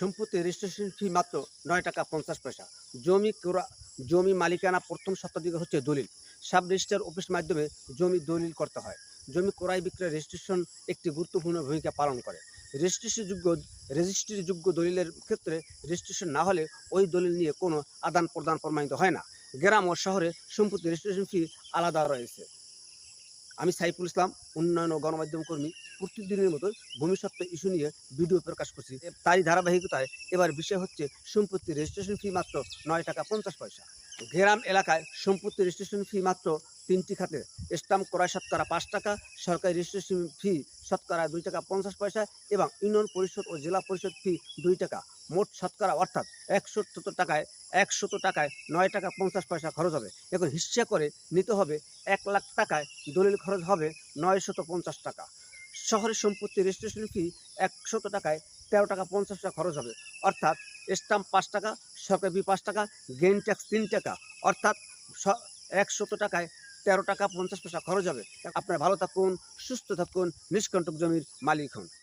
সম্পত্তি registration fee মাত্র নয় টাকা পঞ্চাশ পয়সা। জমি ক্রয়, জমি মালিকানা প্রথম শতাধিক হচ্ছে দলিল। সাব রেজিস্টার অফিস মাধ্যমে জমি দলিল করতে হয়। জমি ক্রয় বিক্রয় রেজিস্ট্রেশন একটি গুরুত্বপূর্ণ ভূমিকা পালন করে। রেজিস্ট্রেশনযোগ্য রেজিস্ট্রিযোগ্য দলিলের ক্ষেত্রে রেজিস্ট্রেশন না হলে ওই দলিল নিয়ে কোনো আদান প্রদান প্রমাণিত হয় না। গ্রাম ও শহরে সম্পত্তি রেজিস্ট্রেশন ফি আলাদা রয়েছে। আমি সাইফুল ইসলাম, উন্নয়ন ও গণমাধ্যম কর্মী। প্রতিদিনের মতো ভূমিসত্ত্ব ইস্যু নিয়ে ভিডিও প্রকাশ করছি। তারই ধারাবাহিকতায় এবার বিষয় হচ্ছে সম্পত্তি রেজিস্ট্রেশন ফি মাত্র নয় টাকা পঞ্চাশ পয়সা। গ্রাম এলাকায় সম্পত্তি রেজিস্ট্রেশন ফি মাত্র তিনটি খাতে স্টাম্প ক্রয় শতকরা পাঁচ টাকা, সরকারি রেজিস্ট্রেশন ফি শতকরা দুই টাকা পঞ্চাশ পয়সা এবং ইউনিয়ন পরিষদ ও জেলা পরিষদ ফি দুই টাকা। মোট শতকরা অর্থাৎ একশো টাকায় একশত টাকায় নয় টাকা পঞ্চাশ পয়সা খরচ হবে। এখন হিসা করে নিতে হবে এক লাখ টাকায়, দলিল খরচ হবে নয় শত পঞ্চাশ টাকা। শহরের সম্পত্তি রেজিস্ট্রেশন ফি একশত টাকায় তেরো টাকা পঞ্চাশ টাকা খরচ হবে। অর্থাৎ স্টাম্প পাঁচ টাকা, সরকারি ফি পাঁচ টাকা গেন ট্যাক্স তিন টাকা। অর্থাৎ একশত টাকায় তেরো টাকা পঞ্চাশ পয়সা খরচ হবে। আপনারা ভালো থাকুন, সুস্থ থাকুন, নিষ্কণ্টক জমির মালিক হন।